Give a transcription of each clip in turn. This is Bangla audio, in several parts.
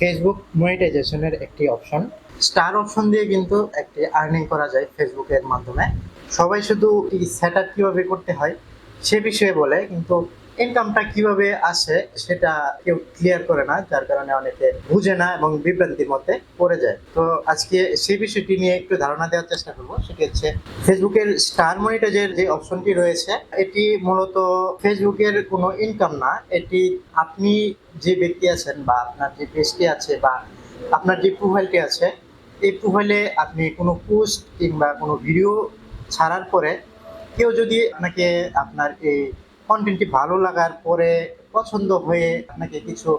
ফেসবুক মনিটাইজেশনের একটি অপশন স্টার অপশন দিয়ে কিন্তু একটি আর্নিং করা যায় ফেসবুকের মাধ্যমে। সবাই শুধু এই সেট আপ কীভাবে করতে হয় সে বিষয়ে বলে, কিন্তু ইনকামটা কীভাবে আসে সেটা কেউ ক্লিয়ার করে না, যার কারণে অনেকে বুঝে না এবং বিভ্রান্তির মধ্যে পড়ে যায়। তো আজকে সেই বিষয়টি নিয়ে একটু ধারণা দেওয়ার চেষ্টা করব। সেটি হচ্ছে ফেসবুকের স্টার মনিটাইজের যে অপশনটি রয়েছে, এটি মূলত ফেসবুকের কোনো ইনকাম না। এটি আপনি যে ব্যক্তি আছেন বা আপনার যে পেজটি আছে বা আপনার যে প্রোফাইলটি আছে, এই প্রোফাইলে আপনি কোনো পোস্ট কিংবা কোনো ভিডিও ছাড়ার পরে কেউ যদি আপনাকে আপনার এই কন্টেন্টটি ভালো লাগার পরে পছন্দ হয়ে আপনাকে কিছু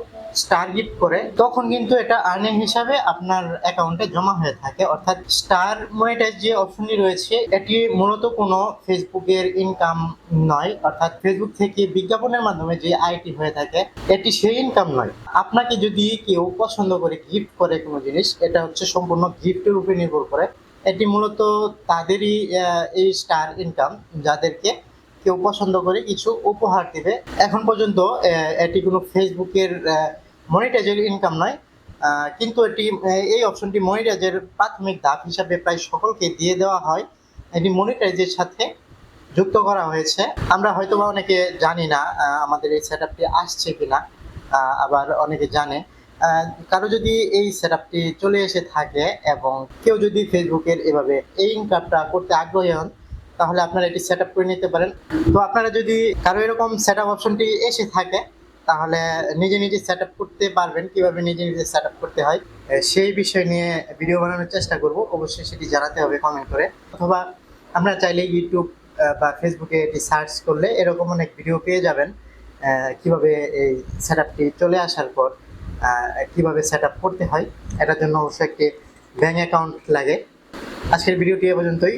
স্টার গিফট করে, তখন কিন্তু এটা আর্নিং হিসাবে আপনার অ্যাকাউন্টে জমা হয়ে থাকে। অর্থাৎ স্টার মনিটাইজ যে অপশনটি রয়েছে, এটি মূলত কোনো ফেসবুকের ইনকাম নয়। অর্থাৎ ফেসবুক থেকে বিজ্ঞাপনের মাধ্যমে যে আইটি হয়ে থাকে, এটি সেই ইনকাম নয়। আপনাকে যদি কেউ পছন্দ করে গিফট করে কোনো জিনিস, এটা হচ্ছে সম্পূর্ণ গিফটের উপরে নির্ভর করে। এটি মূলত তাদেরই এই স্টার ইনকাম যাদেরকে কেউ পছন্দ করে কিছু উপহার দিবে। এখন পর্যন্ত এটি কোনো ফেসবুকের মনিটাইজের ইনকাম নয়। কিন্তু এটি এই অপশনটি মনিটাইজের প্রাথমিক ধাপ হিসাবে প্রায় সকলকে দিয়ে দেওয়া হয়। এটি মনিটাইজের সাথে যুক্ত করা হয়েছে। আমরা হয়তোবা অনেকে জানি না আমাদের এই সেট আপটি আসছে কিনা আবার অনেকে জানে। কারও যদি এই সেট চলে এসে থাকে এবং কেউ যদি ফেসবুকের এভাবে এই ইনকামটা করতে আগ্রহী হন তাহলে আপনারা এটি সেট করে নিতে পারেন। তো আপনারা যদি কারও এরকম সেট অপশনটি এসে থাকে, তাহলে নিজে নিজে সেট করতে পারবেন, কীভাবে নিজে নিজে সেট করতে হয় সেই বিষয় নিয়ে ভিডিও বানানোর চেষ্টা করব। অবশ্যই সেটি জানাতে হবে কমেন্ট করে। অথবা আপনারা চাইলে ইউটিউব বা ফেসবুকে এটি সার্চ করলে এরকম অনেক ভিডিও পেয়ে যাবেন কীভাবে এই সেট চলে আসার পর কীভাবে সেট করতে হয়, এটার জন্য অবশ্যই একটি ব্যাঙ্ক অ্যাকাউন্ট লাগে। আজকের ভিডিওটি এ পর্যন্তই।